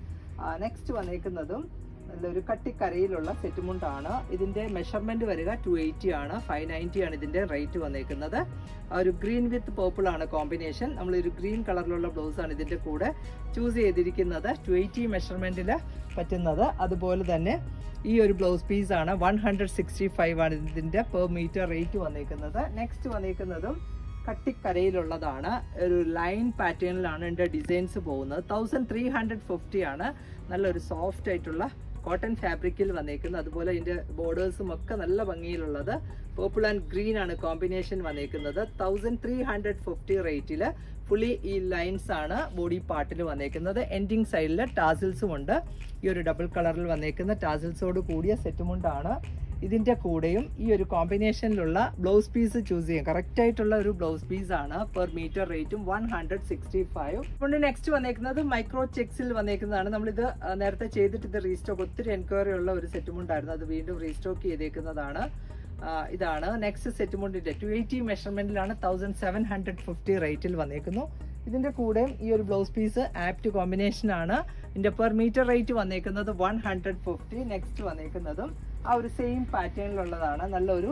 നെക്സ്റ്റ് വന്നേക്കുന്നതും നല്ലൊരു കട്ടിക്കരയിലുള്ള സെറ്റുമുണ്ടാണ്. ഇതിന്റെ മെഷർമെന്റ് വരിക ടു എയ്റ്റി ആണ്. ഫൈവ് നയന്റി ആണ് ഇതിന്റെ റേറ്റ് വന്നേക്കുന്നത്. ഒരു ഗ്രീൻ വിത്ത് പേർപ്പിൾ ആണ് കോമ്പിനേഷൻ നമ്മൾ ഒരു ഗ്രീൻ കളറിലുള്ള ബ്ലൗസ് ആണ് ഇതിന്റെ കൂടെ ചൂസ് ചെയ്തിരിക്കുന്നത്. ടു എയ്റ്റി മെഷർമെന്റിൽ പറ്റുന്നത്. അതുപോലെ തന്നെ ഈ ഒരു ബ്ലൗസ് പീസ് ആണ് വൺ ഹൺഡ്രഡ് സിക്സ്റ്റി ഫൈവ് ആണ് ഇതിന്റെ പെർ മീറ്റർ റേറ്റ് വന്നേക്കുന്നത്. നെക്സ്റ്റ് വന്നേക്കുന്നതും കട്ടിക്കരയിലുള്ളതാണ്. ഒരു ലൈൻ പാറ്റേണിലാണ് എന്റെ ഡിസൈൻസ് പോകുന്നത്. തൗസൻഡ് ത്രീ ഹൺഡ്രഡ് ഫിഫ്റ്റി ആണ്. നല്ലൊരു സോഫ്റ്റ് ആയിട്ടുള്ള കോട്ടൺ ഫാബ്രിക്കിൽ വന്നേക്കുന്നത് അതുപോലെ ഇതിന്റെ ബോർഡേഴ്സും ഒക്കെ നല്ല ഭംഗിയിലുള്ളത്. പേർപ്പിൾ ആൻഡ് ഗ്രീൻ ആണ് കോമ്പിനേഷൻ വന്നേക്കുന്നത്. തൗസൻഡ് ത്രീ ഹൺഡ്രഡ് ഫിഫ്റ്റി റേറ്റിൽ ഫുള്ളി ഈ ലൈൻസ് ആണ് ബോഡി പാർട്ടിൽ വന്നേക്കുന്നത്. എൻഡിങ് സൈഡിൽ ടാസിൽസും ഉണ്ട്. ഈ ഒരു ഡബിൾ കളറിൽ വന്നേക്കുന്ന ടാസിൽസോട് കൂടിയ സെറ്റുമുണ്ടാണ് ഇതിന്റെ കൂടെയും ഈ ഒരു കോമ്പിനേഷനിലുള്ള ബ്ലൗസ് പീസ് ചൂസ് ചെയ്യാം. കറക്റ്റ് ആയിട്ടുള്ള ഒരു ബ്ലൗസ് പീസ് ആണ് പെർ മീറ്റർ റേറ്റും വൺ ഹൺഡ്രഡ് സിക്സ്റ്റി ഫൈവ് അതുകൊണ്ട് നെക്സ്റ്റ് വന്നേക്കുന്നത് മൈക്രോ ചെക്സിൽ വന്നേക്കുന്നതാണ്. നമ്മളിത് നേരത്തെ ചെയ്തിട്ട് ഇത് റീസ്റ്റോക്ക് ഒത്തിരി എൻക്വയറി ഉള്ള ഒരു സെറ്റും ഉണ്ടായിരുന്നു. അത് വീണ്ടും റീസ്റ്റോക്ക് ചെയ്തേക്കുന്നതാണ്. ഇതാണ്. നെക്സ്റ്റ് സെറ്റുമുണ്ടിന്റെ ടു എയ്റ്റി മെഷർമെന്റിലാണ് തൗസൻഡ് സെവൻ ഹൺഡ്രഡ് ഫിഫ്റ്റി റേറ്റിൽ വന്നേക്കുന്നു. ഇതിന്റെ കൂടെയും ഈ ഒരു ബ്ലൗസ് പീസ് ആപ്റ്റ് കോമ്പിനേഷൻ ആണ്. ഇതിന്റെ പെർ മീറ്റർ റേറ്റ് വന്നേക്കുന്നത് വൺ ഹൺഡ്രഡ് ഫിഫ്റ്റി നെക്സ്റ്റ് വന്നേക്കുന്നതും ആ ഒരു സെയിം പാറ്റേണിലുള്ളതാണ് നല്ലൊരു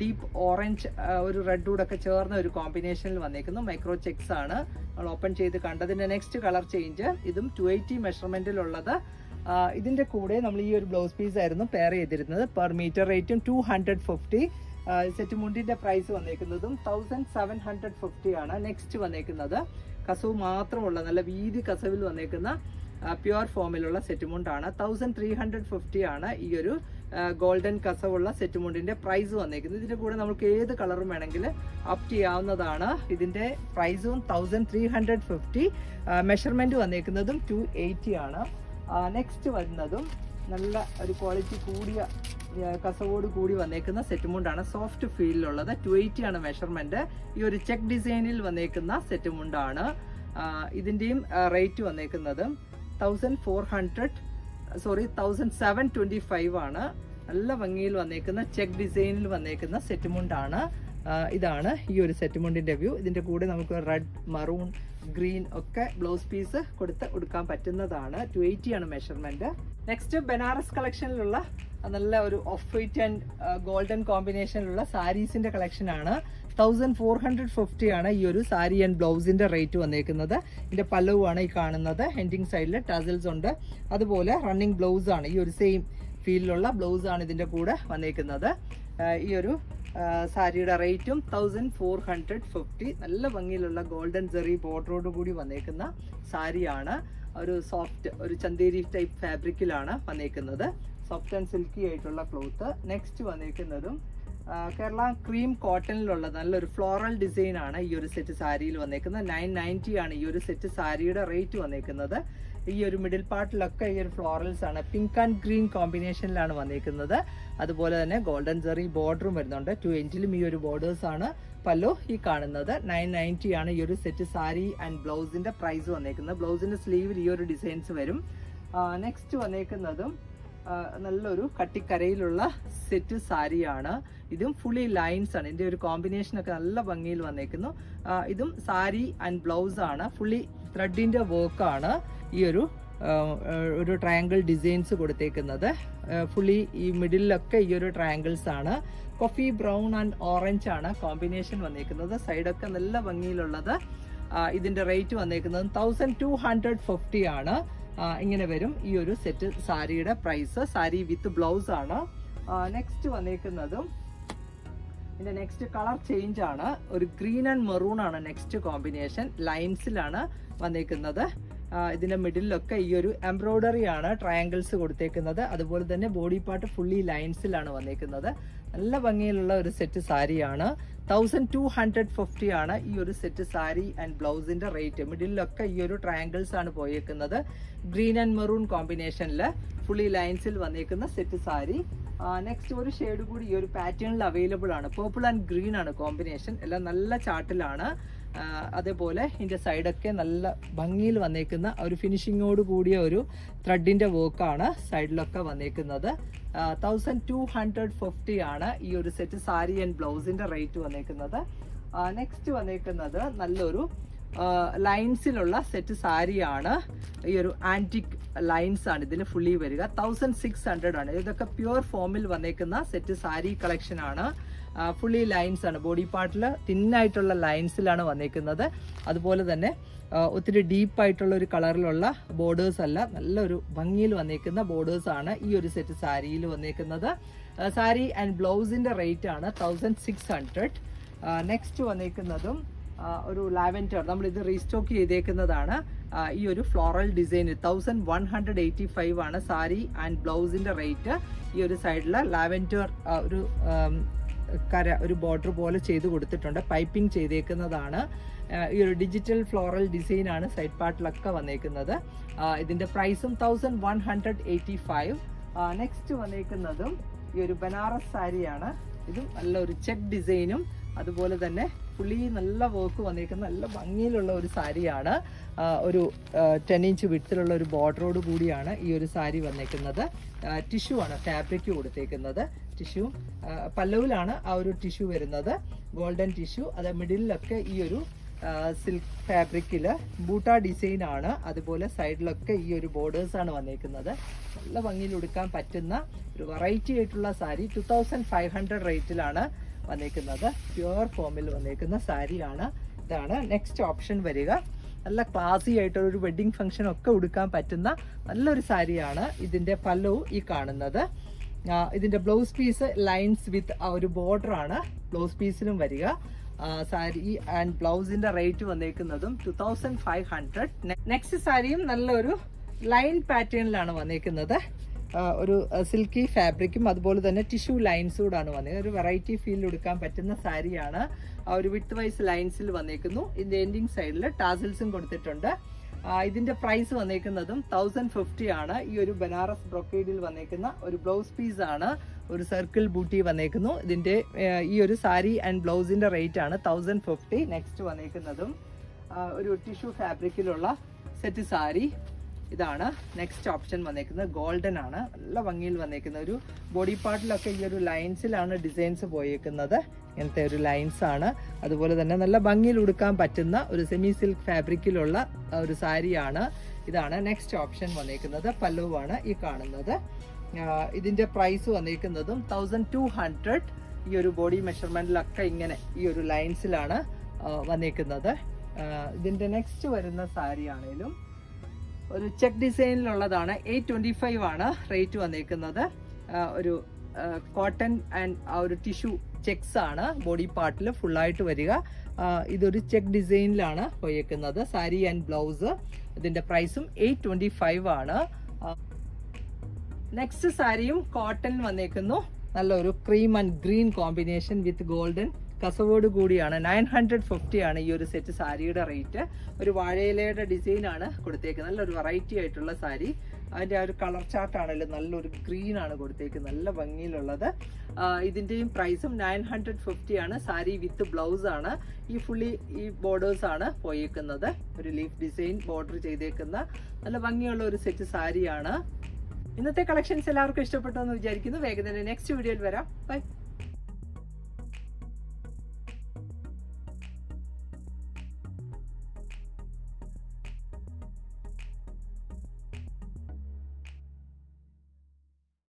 ഡീപ്പ് ഓറഞ്ച് ഒരു റെഡ് ഒക്കെ ചേർന്ന ഒരു കോമ്പിനേഷനിൽ വന്നേക്കുന്നു. മൈക്രോ ചെക്സ് ആണ്. നമ്മൾ ഓപ്പൺ ചെയ്ത് കണ്ടതിന്റെ നെക്സ്റ്റ് കളർ ചേഞ്ച് ഇതും ടു എയ്റ്റി മെഷർമെന്റിലുള്ളത് ഇതിന്റെ കൂടെ നമ്മൾ ഈ ഒരു ബ്ലൗസ് പീസ് ആയിരുന്നു പെയർ ചെയ്തിരുന്നത്. പെർ മീറ്റർ റേറ്റും ടു ഹൺഡ്രഡ് ഫിഫ്റ്റി സെറ്റ് മുണ്ടിന്റെ പ്രൈസ് വന്നേക്കുന്നതും തൗസൻഡ് സെവൻ ഹൺഡ്രഡ് ഫിഫ്റ്റി ആണ്. നെക്സ്റ്റ് വന്നേക്കുന്നത് കസവ് മാത്രമുള്ള നല്ല വീതി കസവിൽ വന്നേക്കുന്ന പ്യുവർ ഫോമിലുള്ള സെറ്റ് മുണ്ടാണ്. തൗസൻഡ് ത്രീ ഹൺഡ്രഡ് ഫിഫ്റ്റി ആണ് ഈ ഒരു ഗോൾഡൻ കസവുള്ള സെറ്റ് മുണ്ടിന്റെ പ്രൈസ് വന്നേക്കുന്നത് ഇതിന്റെ കൂടെ നമുക്ക് ഏത് കളറും വേണമെങ്കിൽ അപ് ചെയ്യാവുന്നതാണ്. ഇതിന്റെ പ്രൈസും thousand three hundred fifty measurement വന്നേക്കുന്നതും two eighty ആണ്. നെക്സ്റ്റ് വരുന്നതും നല്ല ഒരു ക്വാളിറ്റി കൂടിയ കസവോട് കൂടി വന്നേക്കുന്ന സെറ്റ് മുണ്ടാണ് സോഫ്റ്റ് ഫീലിലുള്ളത് ടു എയ്റ്റി ആണ് മെഷർമെന്റ് ഈ ഒരു ചെക്ക് ഡിസൈനിൽ വന്നേക്കുന്ന സെറ്റ് മുണ്ടാണ് ഇതിന്റെയും റേറ്റ് വന്നേക്കുന്നത് thousand four hundred sorry thousand seven twenty five ആണ്. നല്ല ഭംഗിയിൽ വന്നേക്കുന്ന ചെക്ക് ഡിസൈനിൽ വന്നേക്കുന്ന സെറ്റ് മുണ്ടാണ്. ഇതാണ് ഈ ഒരു സെറ്റ് മുണ്ടിന്റെ വ്യൂ. ഇതിന്റെ കൂടെ നമുക്ക് റെഡ് മറൂൺ ഗ്രീൻ ഒക്കെ ബ്ലൗസ് പീസ് കൊടുത്ത് കൊടുക്കാൻ പറ്റുന്നതാണ്. ടു എയ്റ്റി ആണ് മെഷർമെന്റ് നെക്സ്റ്റ് ബനാറസ് കളക്ഷനിലുള്ള നല്ല ഒരു ഓഫ് വൈറ്റ് ആൻഡ് ഗോൾഡൻ കോമ്പിനേഷനിലുള്ള സാരീസിന്റെ കളക്ഷനാണ് തൗസൻഡ് ഫോർ ഹൺഡ്രഡ് ഫിഫ്റ്റി ആണ് ഈ ഒരു സാരി ആൻഡ് ബ്ലൗസിന്റെ റേറ്റ് വന്നേക്കുന്നത്. ഇതിന്റെ പല്ലവുമാണ് ഈ കാണുന്നത്. ഹെൻഡിങ് സൈഡിൽ ടസൽസ് ഉണ്ട്. അതുപോലെ റണ്ണിങ് ബ്ലൗസാണ് ഈ ഒരു സെയിം ഫീലിലുള്ള ആണ് ഇതിന്റെ കൂടെ വന്നേക്കുന്നത്. ഈ ഒരു സാരിയുടെ റേറ്റും തൗസൻഡ് ഫോർ ഹൺഡ്രഡ് ഫിഫ്റ്റി നല്ല ഭംഗിയിലുള്ള ഗോൾഡൻ ജെറി ബോർഡറോട് കൂടി വന്നേക്കുന്ന സാരിയാണ്. ഒരു സോഫ്റ്റ് ഒരു ചന്തേരി ടൈപ്പ് ഫാബ്രിക്കിലാണ് വന്നേക്കുന്നത്. സോഫ്റ്റ് ആൻഡ് സിൽക്കി ആയിട്ടുള്ള ക്ലോത്ത് നെക്സ്റ്റ് വന്നേക്കുന്നതും കേരള ക്രീം കോട്ടണിലുള്ള നല്ലൊരു ഫ്ലോറൽ ഡിസൈനാണ് ഈ ഒരു സെറ്റ് സാരിയിൽ വന്നേക്കുന്നത്. നയൻ നയന്റി ആണ് ഈ ഒരു സെറ്റ് സാരിയുടെ റേറ്റ് വന്നേക്കുന്നത്. ഈ ഒരു മിഡിൽ പാർട്ടിലൊക്കെ ഈ ഒരു ഫ്ലോറൽസ് ആണ്. പിങ്ക് ആൻഡ് ഗ്രീൻ കോമ്പിനേഷനിലാണ് വന്നിരിക്കുന്നത് അതുപോലെ തന്നെ ഗോൾഡൻ ജെറി ബോർഡറും വരുന്നുണ്ട്. ടു ഇഞ്ചിലും ഈ ഒരു ബോർഡേഴ്സ് ആണ് പല്ലു ഈ കാണുന്നത്. നയൻ നയന്റി ആണ് ഈ ഒരു സെറ്റ് സാരി ആൻഡ് ബ്ലൗസിന്റെ പ്രൈസ് വന്നേക്കുന്നത്. ബ്ലൗസിന്റെ സ്ലീവിൽ ഈ ഒരു ഡിസൈൻസ് വരും. നെക്സ്റ്റ് വന്നേക്കുന്നതും നല്ലൊരു കട്ടിക്കരയിലുള്ള സെറ്റ് സാരിയാണ് ഇതും ഫുള്ളി ലൈൻസ് ആണ്. ഇതിന്റെ ഒരു കോമ്പിനേഷനൊക്കെ നല്ല ഭംഗിയിൽ വന്നേക്കുന്നു. ഇതും സാരി ആൻഡ് ബ്ലൗസ് ആണ്. ഫുള്ളി ത്രെഡിന്റെ വർക്കാണ് ഈ ഒരു ഒരു ട്രയാങ്കിൾ ഡിസൈൻസ് കൊടുത്തേക്കുന്നത്. ഫുള്ളി ഈ മിഡിലൊക്കെ ഈ ഒരു ട്രയാങ്കിൾസ് ആണ്. കോഫി ബ്രൗൺ ആൻഡ് ഓറഞ്ച് ആണ് കോമ്പിനേഷൻ വന്നേക്കുന്നത്. സൈഡൊക്കെ നല്ല ഭംഗിയിലുള്ളത്. ഇതിന്റെ റേറ്റ് വന്നേക്കുന്നത് തൗസൻഡ് ടു ഹൺഡ്രഡ് ഫിഫ്റ്റി ആണ്. ഇങ്ങനെ വരും ഈ ഒരു സെറ്റ് സാരിയുടെ പ്രൈസ് സാരി വിത്ത് ബ്ലൗസ് ആണ്. നെക്സ്റ്റ് വന്നേക്കുന്നതും ഇതിന്റെ നെക്സ്റ്റ് കളർ ചേഞ്ച് ആണ്. ഒരു ഗ്രീൻ ആൻഡ് മെറൂൺ ആണ് നെക്സ്റ്റ് കോമ്പിനേഷൻ ലൈൻസിലാണ് വന്നേക്കുന്നത്. ഇതിന്റെ മിഡിലൊക്കെ ഈ ഒരു എംബ്രോയിഡറി ആണ് ട്രയാങ്കിൾസ് കൊടുത്തേക്കുന്നത്. അതുപോലെ തന്നെ ബോഡി പാർട്ട് ഫുള്ളി ലൈൻസിലാണ് വന്നേക്കുന്നത്. നല്ല ഭംഗിയിലുള്ള ഒരു സെറ്റ് സാരിയാണ് തൗസൻഡ് ടു ഹൺഡ്രഡ് ഫിഫ്റ്റി ആണ് ഈ ഒരു സെറ്റ് സാരി ആൻഡ് ബ്ലൗസിന്റെ റേറ്റ് മിഡിലൊക്കെ ഈ ഒരു ട്രയാങ്കിൾസ് ആണ് പോയേക്കുന്നത്. ഗ്രീൻ ആൻഡ് മെറൂൺ കോമ്പിനേഷനിൽ ഫുള്ളി ലൈൻസിൽ വന്നേക്കുന്ന സെറ്റ് സാരി നെക്സ്റ്റ് ഒരു ഷെയ്ഡ് കൂടി ഈ ഒരു പാറ്റേണിൽ അവൈലബിൾ ആണ്. പേർപ്പിൾ ആൻഡ് ഗ്രീൻ ആണ് കോമ്പിനേഷൻ എല്ലാം നല്ല ചാർട്ടിലാണ് ആ, അതേപോലെ ഇതിന്റെ സൈഡൊക്കെ നല്ല ഭംഗിയിൽ വന്നേക്കുന്ന ഒരു ഫിനിഷിങ്ങോട് കൂടിയ ഒരു ത്രെഡിന്റെ വർക്കാണ് സൈഡിലൊക്കെ വന്നേക്കുന്നത്. തൗസൻഡ് ടു ഹൺഡ്രഡ് ഫിഫ്റ്റി ആണ് ഈ ഒരു സെറ്റ് സാരി ആൻഡ് ബ്ലൗസിന്റെ റേറ്റ് വന്നേക്കുന്നത്. നെക്സ്റ്റ് വന്നേക്കുന്നത് നല്ലൊരു ലൈൻസിലുള്ള സെറ്റ് സാരിയാണ്. ഈ ഒരു ആന്റിക് ലൈൻസ് ആണ് ഇതിൽ ഫുള്ളി വരിക. തൗസൻഡ് സിക്സ് ഹൺഡ്രഡ് ആണ്. ഇതൊക്കെ പ്യുവർ ഫോമിൽ വന്നേക്കുന്ന സെറ്റ് സാരി കളക്ഷൻ ആണ്. ഫുള്ളി ലൈൻസ് ആണ്. ബോഡി പാർട്ടിൽ തിന്നായിട്ടുള്ള ലൈൻസിലാണ് വന്നേക്കുന്നത്. അതുപോലെ തന്നെ ഒത്തിരി ഡീപ്പായിട്ടുള്ള ഒരു കളറിലുള്ള ബോർഡേഴ്സ് അല്ല നല്ലൊരു ഭംഗിയിൽ വന്നേക്കുന്ന ബോർഡേഴ്സ് ആണ് ഈ ഒരു സെറ്റ് സാരിയിൽ വന്നേക്കുന്നത്. സാരി ആൻഡ് ബ്ലൗസിന്റെ റേറ്റ് ആണ് തൗസൻഡ് സിക്സ് ഹൺഡ്രഡ് നെക്സ്റ്റ് വന്നേക്കുന്നതും ഒരു ലാവൻഡർ നമ്മൾ ഇത് റീസ്റ്റോക്ക് ചെയ്തേക്കുന്നതാണ്. ഈ ഒരു ഫ്ലോറൽ ഡിസൈന് thousand one hundred eighty five ആണ് സാരി ആൻഡ് ബ്ലൗസിന്റെ റേറ്റ്. ഈ ഒരു സൈഡിൽ ലാവൻഡർ ഒരു കര ഒരു ബോർഡർ പോലെ ചെയ്ത് കൊടുത്തിട്ടുണ്ട്. പൈപ്പിംഗ് ചെയ്തേക്കുന്നതാണ്. ഈ ഒരു ഡിജിറ്റൽ ഫ്ലോറൽ ഡിസൈൻ ആണ് സൈഡ് പാർട്ടിലൊക്കെ വന്നേക്കുന്നത്. ഇതിന്റെ പ്രൈസും thousand one hundred eighty five. Next വന്നേക്കുന്നതും ഈ ഒരു ബനാറസ് സാരിയാണ്. ഇതും നല്ലൊരു ചെക്ക് ഡിസൈനും അതുപോലെ തന്നെ ഫുള്ളി നല്ല വർക്ക് വന്നിരിക്കുന്ന. നല്ല ഭംഗിയിലുള്ള ഒരു സാരിയാണ്. ഒരു ടെൻ ഇഞ്ച് വിട്ടിലുള്ള ഒരു ബോർഡറോട് കൂടിയാണ് ഈ ഒരു സാരി വന്നിരിക്കുന്നത്. ടിഷ്യൂ ആണ് ഫാബ്രിക് കൊടുത്തേക്കുന്നത്. ടിഷ്യൂ പല്ലവിലാണ് ആ ഒരു ടിഷ്യൂ വരുന്നത്. ഗോൾഡൻ ടിഷ്യൂ അത് മിഡിലൊക്കെ ഈ ഒരു സിൽക്ക് ഫാബ്രിക്കിൽ ബൂട്ട ഡിസൈൻ ആണ് അതുപോലെ സൈഡിലൊക്കെ ഈ ഒരു ബോർഡേഴ്സാണ് ആണ് വന്നേക്കുന്നത് നല്ല ഭംഗിയിൽ ഉടുക്കാൻ പറ്റുന്ന ഒരു വെറൈറ്റി ആയിട്ടുള്ള sari. Two thousand five hundred റേറ്റിലാണ് വന്നേക്കുന്നത്. പ്യുവർ ഫോമിൽ വന്നേക്കുന്ന സാരിയാണ്. ഇതാണ് നെക്സ്റ്റ് ഓപ്ഷൻ വരിക. നല്ല ക്ലാസി ആയിട്ടുള്ള ഒരു വെഡിങ് ഫംഗ്ഷൻ ഒക്കെ ഉടുക്കാൻ പറ്റുന്ന നല്ലൊരു സാരിയാണ് ഇതിന്റെ പല്ലു ഈ കാണുന്നത്. ഇതിന്റെ ബ്ലൗസ് പീസ് ലൈൻസ് വിത്ത് ഒരു ബോർഡർ ആണ്. ബ്ലൗസ് പീസിലും വരിക. സാരി ആൻഡ് ബ്ലൗസിന്റെ rate വന്നേക്കുന്നതും two thousand five hundred next സാരിയും നല്ലൊരു ലൈൻ പാറ്റേണിലാണ് വന്നേക്കുന്നത്. ഒരു സിൽക്കി ഫാബ്രിക്കും അതുപോലെ തന്നെ ടിഷ്യൂ ലൈൻസും കൂടാണ് വന്നത് ഒരു വെറൈറ്റി ഫീൽ എടുക്കാൻ പറ്റുന്ന സാരിയാണ്. ഒരു വിത്ത് വൈസ് ലൈൻസിൽ വന്നേക്കുന്നു. ഇതിന്റെ എൻഡിങ് സൈഡിൽ ടാസിൽസും കൊടുത്തിട്ടുണ്ട്. ഇതിന്റെ പ്രൈസ് വന്നേക്കുന്നതും തൗസൻഡ് ഫിഫ്റ്റി ആണ്. ഈ ഒരു ബനാറസ് ബ്രൊക്കേഡിൽ വന്നേക്കുന്ന ഒരു ബ്ലൗസ് പീസ് ആണ്. ഒരു സർക്കിൾ ബൂട്ടി വന്നേക്കുന്നു. ഇതിന്റെ ഈ ഒരു സാരി ആൻഡ് ബ്ലൗസിന്റെ റേറ്റ് ആണ് തൗസൻഡ് ഫിഫ്റ്റി നെക്സ്റ്റ് വന്നേക്കുന്നതും ഒരു ടിഷ്യൂ ഫാബ്രിക്കിലുള്ള സെറ്റ് സാരി. ഇതാണ് നെക്സ്റ്റ് ഓപ്ഷൻ വന്നേക്കുന്നത്. ഗോൾഡൻ ആണ്. നല്ല ഭംഗിയിൽ വന്നേക്കുന്ന ഒരു ബോഡി പാർട്ടിലൊക്കെ ഈ ഒരു ലൈൻസിലാണ് ഡിസൈൻസ് പോയേക്കുന്നത്. ഇങ്ങനത്തെ ഒരു ലൈൻസ് ആണ്. അതുപോലെ തന്നെ നല്ല ഭംഗിയിൽ ഉടുക്കാൻ പറ്റുന്ന ഒരു സെമി സിൽക്ക് ഫാബ്രിക്കിലുള്ള ഒരു സാരിയാണ് ഇതാണ് നെക്സ്റ്റ് ഓപ്ഷൻ വന്നേക്കുന്നത്. പല്ലുവാണ് ഈ കാണുന്നത്. ഇതിന്റെ പ്രൈസ് വന്നേക്കുന്നതും തൗസൻഡ് ടു ഹൺഡ്രഡ് ഈ ഒരു ബോഡി മെഷർമെന്റിലൊക്കെ ഇങ്ങനെ ഈ ഒരു ലൈൻസിലാണ് വന്നേക്കുന്നത്. ഇതിന്റെ നെക്സ്റ്റ് വരുന്ന സാരി ആണേലും ഒരു ചെക്ക് ഡിസൈനിലുള്ളതാണ്. എയ്റ്റ് ട്വന്റി ഫൈവ് ആണ് റേറ്റ് വന്നിരിക്കുന്നത് ഒരു കോട്ടൺ ആൻഡ് ആ ഒരു ടിഷ്യൂ ചെക്സ് ആണ് ബോഡി പാർട്ടിൽ ഫുള്ളായിട്ട് വരിക. ഇതൊരു ചെക്ക് ഡിസൈനിലാണ് പോയേക്കുന്നത്. സാരി ആൻഡ് ബ്ലൗസ് ഇതിന്റെ പ്രൈസും എയ്റ്റ് ട്വന്റി ഫൈവ് ആണ് നെക്സ്റ്റ് സാരിയും കോട്ടൺ വന്നേക്കുന്നു. നല്ലൊരു cream and green combination with golden കസവോട് കൂടിയാണ്. നയൻ ഹൺഡ്രഡ് ഫിഫ്റ്റി ആണ് ഈ ഒരു സെറ്റ് സാരിയുടെ റേറ്റ് ഒരു വാഴയിലയുടെ ഡിസൈൻ ആണ് കൊടുത്തേക്കുന്നത്. നല്ലൊരു വെറൈറ്റി ആയിട്ടുള്ള സാരി. അതിന്റെ ആ ഒരു കളർ ചാർട്ട് ആണെങ്കിലും നല്ലൊരു ഗ്രീൻ ആണ് കൊടുത്തേക്കുന്നത്. നല്ല ഭംഗിയിലുള്ളത്. ഇതിന്റെയും പ്രൈസും നയൻ ഹൺഡ്രഡ് ഫിഫ്റ്റി ആണ്. സാരി വിത്ത് ബ്ലൗസ് ആണ്. ഈ ഫുള്ളി ഈ ബോർഡേഴ്സ് ആണ് പോയേക്കുന്നത്. ഒരു ലീഫ് ഡിസൈൻ ബോർഡർ ചെയ്തേക്കുന്ന നല്ല ഭംഗിയുള്ള ഒരു സെറ്റ് സാരിയാണ്. ഇന്നത്തെ കളക്ഷൻസ് എല്ലാവർക്കും ഇഷ്ടപ്പെട്ടു എന്ന് വിചാരിക്കുന്നു. വേഗം തന്നെ നെക്സ്റ്റ് വീഡിയോയിൽ വരാം. ബൈ